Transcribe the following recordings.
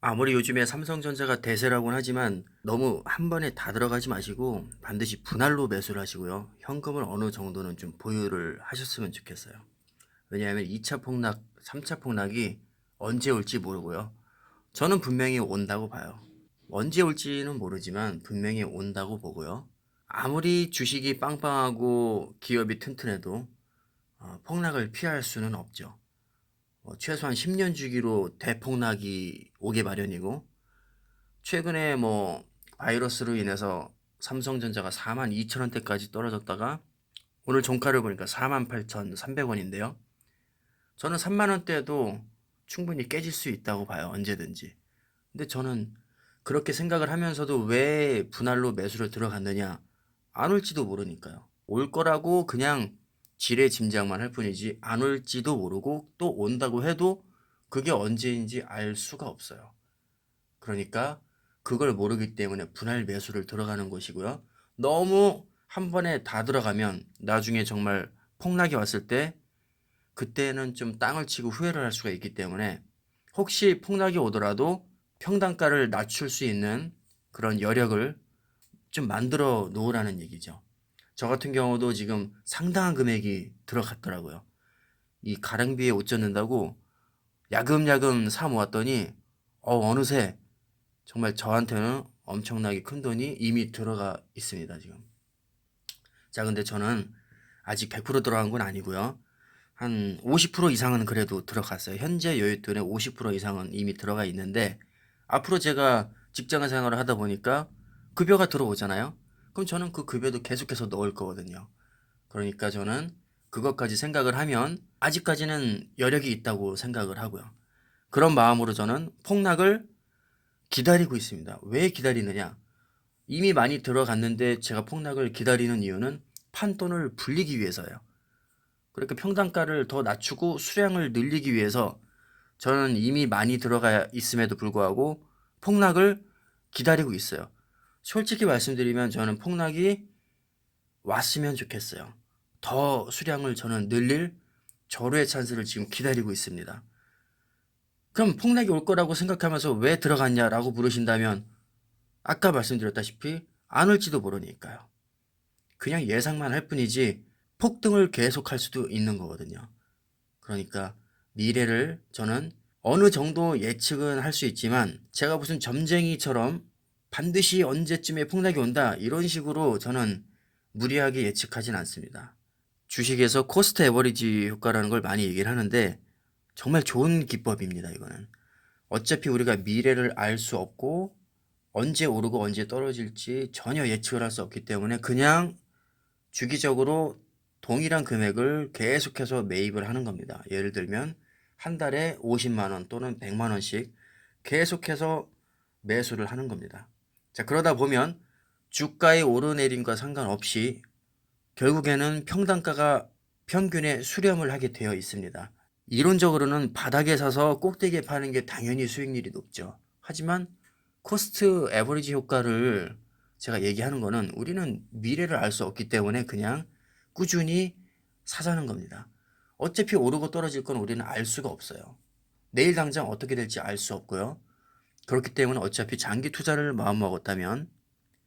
아무리 요즘에 삼성전자가 대세라고는 하지만 너무 한 번에 다 들어가지 마시고 반드시 분할로 매수를 하시고요. 현금을 어느 정도는 좀 보유를 하셨으면 좋겠어요. 왜냐하면 2차 폭락, 3차 폭락이 언제 올지 모르고요. 저는 분명히 온다고 봐요. 언제 올지는 모르지만 분명히 온다고 보고요. 아무리 주식이 빵빵하고 기업이 튼튼해도 어, 폭락을 피할 수는 없죠. 어, 최소한 10년 주기로 대폭락이 오게 마련이고 최근에 뭐 바이러스로 인해서 삼성전자가 4만 2천 원대까지 떨어졌다가 오늘 종가를 보니까 4만 8,300원인데요. 저는 3만 원대도 충분히 깨질 수 있다고 봐요. 언제든지. 근데 저는 그렇게 생각을 하면서도 왜 분할로 매수를 들어갔느냐? 안 올지도 모르니까요. 올 거라고 그냥 지레 짐작만 할 뿐이지 안 올지도 모르고 또 온다고 해도 그게 언제인지 알 수가 없어요. 그러니까 그걸 모르기 때문에 분할 매수를 들어가는 것이고요. 너무 한 번에 다 들어가면 나중에 정말 폭락이 왔을 때 그때는 좀 땅을 치고 후회를 할 수가 있기 때문에 혹시 폭락이 오더라도 평단가를 낮출 수 있는 그런 여력을 좀 만들어 놓으라는 얘기죠. 저 같은 경우도 지금 상당한 금액이 들어갔더라고요. 이 가랑비에 옷 젖는다고 야금야금 사 모았더니 어, 어느새 정말 저한테는 엄청나게 큰 돈이 이미 들어가 있습니다, 지금. 자, 근데 저는 아직 100% 들어간 건 아니고요. 한 50% 이상은 그래도 들어갔어요. 현재 여윳돈의 50% 이상은 이미 들어가 있는데 앞으로 제가 직장 생활을 하다 보니까 급여가 들어오잖아요. 그럼 저는 그 급여도 계속해서 넣을 거거든요. 그러니까 저는 그것까지 생각을 하면 아직까지는 여력이 있다고 생각을 하고요. 그런 마음으로 저는 폭락을 기다리고 있습니다. 왜 기다리느냐? 이미 많이 들어갔는데 제가 폭락을 기다리는 이유는 판돈을 불리기 위해서예요. 그러니까 평단가를 더 낮추고 수량을 늘리기 위해서 저는 이미 많이 들어가 있음에도 불구하고 폭락을 기다리고 있어요. 솔직히 말씀드리면 저는 폭락이 왔으면 좋겠어요. 더 수량을 저는 늘릴 절호의 찬스를 지금 기다리고 있습니다. 그럼 폭락이 올 거라고 생각하면서 왜 들어갔냐라고 물으신다면 아까 말씀드렸다시피 안 올지도 모르니까요. 그냥 예상만 할 뿐이지 폭등을 계속할 수도 있는 거거든요. 그러니까 미래를 저는 어느 정도 예측은 할 수 있지만 제가 무슨 점쟁이처럼 반드시 언제쯤에 폭락이 온다 이런 식으로 저는 무리하게 예측하진 않습니다. 주식에서 코스트 에버리지 효과라는 걸 많이 얘기를 하는데 정말 좋은 기법입니다. 이거는 어차피 우리가 미래를 알 수 없고 언제 오르고 언제 떨어질지 전혀 예측을 할 수 없기 때문에 그냥 주기적으로 동일한 금액을 계속해서 매입을 하는 겁니다. 예를 들면 한 달에 50만 원 또는 100만 원씩 계속해서 매수를 하는 겁니다. 자, 그러다 보면 주가의 오르내림과 상관없이 결국에는 평단가가 평균에 수렴을 하게 되어 있습니다. 이론적으로는 바닥에 사서 꼭대기에 파는 게 당연히 수익률이 높죠. 하지만 코스트 에버리지 효과를 제가 얘기하는 거는 우리는 미래를 알 수 없기 때문에 그냥 꾸준히 사자는 겁니다. 어차피 오르고 떨어질 건 우리는 알 수가 없어요. 내일 당장 어떻게 될지 알 수 없고요. 그렇기 때문에 어차피 장기 투자를 마음먹었다면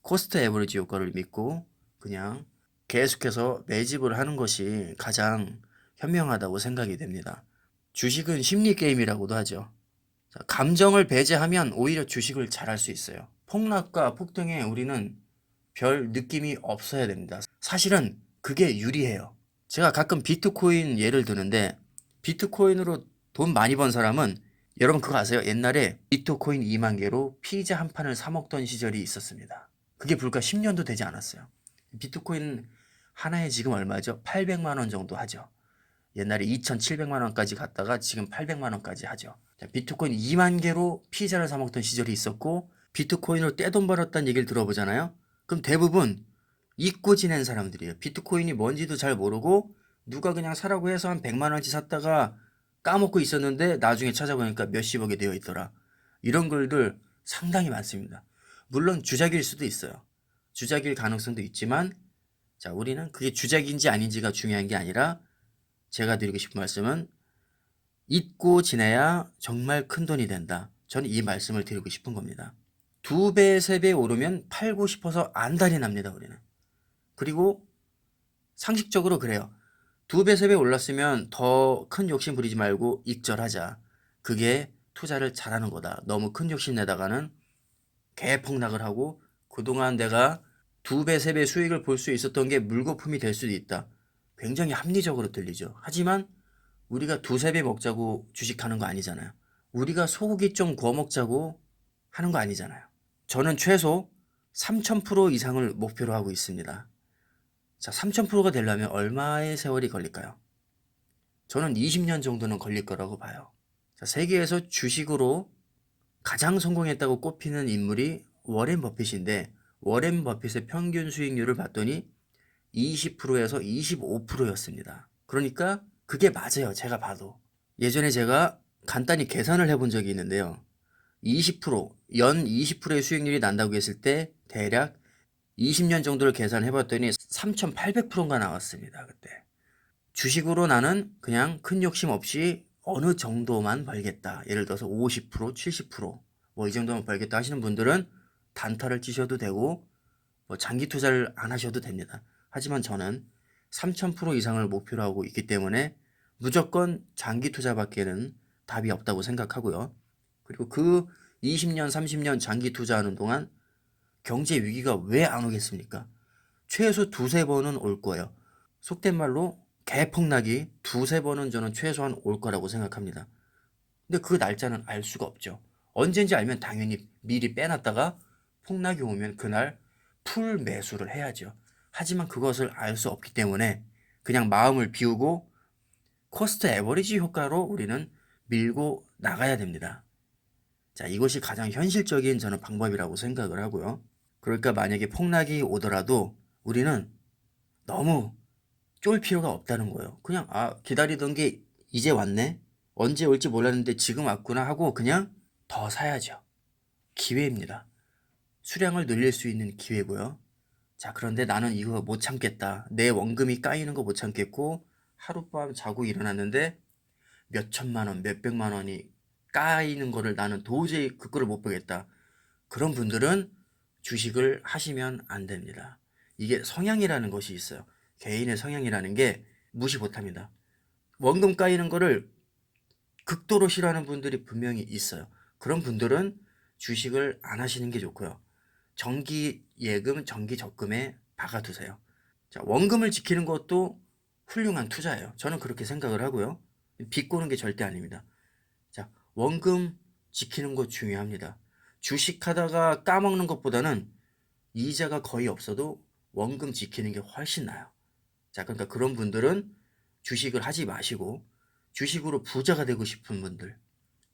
코스트 에버리지 효과를 믿고 그냥 계속해서 매집을 하는 것이 가장 현명하다고 생각이 됩니다. 주식은 심리 게임이라고도 하죠. 자, 감정을 배제하면 오히려 주식을 잘할 수 있어요. 폭락과 폭등에 우리는 별 느낌이 없어야 됩니다. 사실은 그게 유리해요. 제가 가끔 비트코인 예를 드는데 비트코인으로 돈 많이 번 사람은 여러분 그거 아세요? 옛날에 비트코인 2만 개로 피자 한 판을 사 먹던 시절이 있었습니다. 그게 불과 10년도 되지 않았어요. 비트코인 하나에 지금 얼마죠? 800만 원 정도 하죠. 옛날에 2,700만 원까지 갔다가 지금 800만 원까지 하죠. 자, 비트코인 2만 개로 피자를 사 먹던 시절이 있었고 비트코인으로 떼돈 벌었다는 얘기를 들어보잖아요. 그럼 대부분 잊고 지낸 사람들이에요. 비트코인이 뭔지도 잘 모르고 누가 그냥 사라고 해서 한 100만 원치 샀다가 까먹고 있었는데 나중에 찾아보니까 몇십억이 되어 있더라. 이런 글들 상당히 많습니다. 물론 주작일 수도 있어요. 주작일 가능성도 있지만 자, 우리는 그게 주작인지 아닌지가 중요한 게 아니라 제가 드리고 싶은 말씀은 잊고 지내야 정말 큰 돈이 된다. 저는 이 말씀을 드리고 싶은 겁니다. 두 배, 세 배 오르면 팔고 싶어서 안달이 납니다, 우리는. 그리고 상식적으로 그래요. 두 배, 세 배 올랐으면 더 큰 욕심 부리지 말고 익절하자. 그게 투자를 잘하는 거다. 너무 큰 욕심 내다가는 개폭락을 하고 그동안 내가 두 배, 세 배 수익을 볼 수 있었던 게 물거품이 될 수도 있다. 굉장히 합리적으로 들리죠. 하지만 우리가 두세 배 먹자고 주식하는 거 아니잖아요. 우리가 소고기 좀 구워 먹자고 하는 거 아니잖아요. 저는 최소 3000% 이상을 목표로 하고 있습니다. 자, 3000%가 되려면 얼마의 세월이 걸릴까요? 저는 20년 정도는 걸릴 거라고 봐요. 자, 세계에서 주식으로 가장 성공했다고 꼽히는 인물이 워렌 버핏인데 워렌 버핏의 평균 수익률을 봤더니 20%에서 25%였습니다. 그러니까 그게 맞아요. 제가 봐도. 예전에 제가 간단히 계산을 해본 적이 있는데요. 20%, 연 20%의 수익률이 난다고 했을 때 대략 20년 정도를 계산해 봤더니 3,800%가 나왔습니다. 그때. 주식으로 나는 그냥 큰 욕심 없이 어느 정도만 벌겠다. 예를 들어서 50%, 70%뭐 이 정도만 벌겠다 하시는 분들은 단타를 치셔도 되고 뭐 장기 투자를 안 하셔도 됩니다. 하지만 저는 3000% 이상을 목표로 하고 있기 때문에 무조건 장기 투자밖에는 답이 없다고 생각하고요. 그리고 그 20년, 30년 장기 투자하는 동안 경제 위기가 왜 안 오겠습니까? 최소 두세 번은 올 거예요. 속된 말로 개폭락이 두세 번은 저는 최소한 올 거라고 생각합니다. 근데 그 날짜는 알 수가 없죠. 언젠지 알면 당연히 미리 빼놨다가 폭락이 오면 그날 풀 매수를 해야죠. 하지만 그것을 알 수 없기 때문에 그냥 마음을 비우고 코스트 에버리지 효과로 우리는 밀고 나가야 됩니다. 자, 이것이 가장 현실적인 저는 방법이라고 생각을 하고요. 그러니까 만약에 폭락이 오더라도 우리는 너무 쫄 필요가 없다는 거예요. 그냥 아, 기다리던 게 이제 왔네. 언제 올지 몰랐는데 지금 왔구나 하고 그냥 더 사야죠. 기회입니다. 수량을 늘릴 수 있는 기회고요. 자, 그런데 나는 이거 못 참겠다. 내 원금이 까이는 거 못 참겠고 하룻밤 자고 일어났는데 몇 천만 원, 몇 백만 원이 까이는 거를 나는 도저히 그거를 못 보겠다. 그런 분들은 주식을 하시면 안 됩니다. 이게 성향이라는 것이 있어요. 개인의 성향이라는 게 무시 못 합니다. 원금 까이는 거를 극도로 싫어하는 분들이 분명히 있어요. 그런 분들은 주식을 안 하시는 게 좋고요. 정기 예금, 정기 적금에 박아두세요. 자, 원금을 지키는 것도 훌륭한 투자예요. 저는 그렇게 생각을 하고요. 비꼬는 게 절대 아닙니다. 자, 원금 지키는 거 중요합니다. 주식하다가 까먹는 것보다는 이자가 거의 없어도 원금 지키는 게 훨씬 나아요. 자, 그러니까 그런 분들은 주식을 하지 마시고 주식으로 부자가 되고 싶은 분들,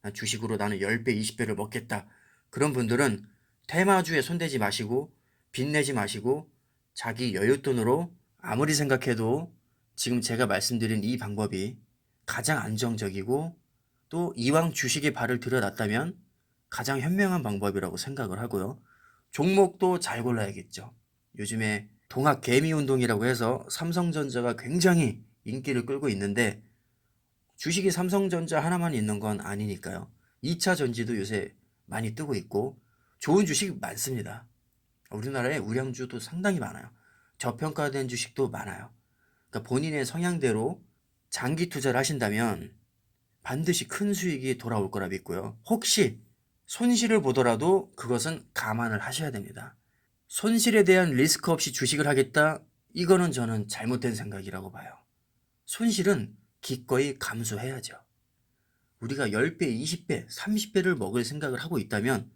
아, 주식으로 나는 10배, 20배를 먹겠다. 그런 분들은 테마주에 손대지 마시고 빚내지 마시고 자기 여윳돈으로 아무리 생각해도 지금 제가 말씀드린 이 방법이 가장 안정적이고 또 이왕 주식에 발을 들여놨다면 가장 현명한 방법이라고 생각을 하고요. 종목도 잘 골라야겠죠. 요즘에 동학 개미 운동이라고 해서 삼성전자가 굉장히 인기를 끌고 있는데 주식이 삼성전자 하나만 있는 건 아니니까요. 2차 전지도 요새 많이 뜨고 있고 좋은 주식 많습니다. 우리나라에 우량주도 상당히 많아요. 저평가된 주식도 많아요. 그러니까 본인의 성향대로 장기 투자를 하신다면 반드시 큰 수익이 돌아올 거라 믿고요. 혹시 손실을 보더라도 그것은 감안을 하셔야 됩니다. 손실에 대한 리스크 없이 주식을 하겠다? 이거는 저는 잘못된 생각이라고 봐요. 손실은 기꺼이 감수해야죠. 우리가 10배, 20배, 30배를 먹을 생각을 하고 있다면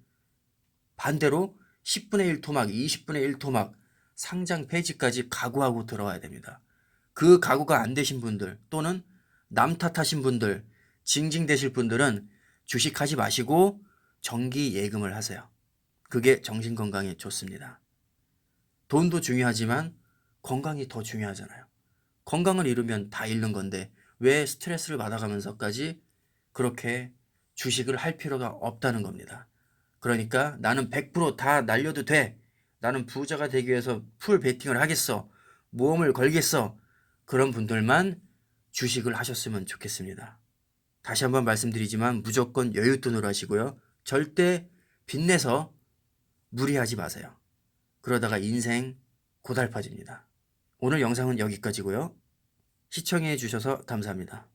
반대로 10분의 1 토막, 20분의 1 토막, 상장 폐지까지 각오하고 들어와야 됩니다. 그 각오가 안 되신 분들 또는 남 탓하신 분들, 징징대실 분들은 주식하지 마시고 정기 예금을 하세요. 그게 정신 건강에 좋습니다. 돈도 중요하지만 건강이 더 중요하잖아요. 건강을 잃으면 다 잃는 건데 왜 스트레스를 받아가면서까지 그렇게 주식을 할 필요가 없다는 겁니다. 그러니까 나는 100%다 날려도 돼. 나는 부자가 되기 위해서 풀 베팅을 하겠어. 모험을 걸겠어. 그런 분들만 주식을 하셨으면 좋겠습니다. 다시 한번 말씀드리지만 무조건 여윳돈으로 하시고요. 절대 빚내서 무리하지 마세요. 그러다가 인생 고달파집니다. 오늘 영상은 여기까지고요. 시청해 주셔서 감사합니다.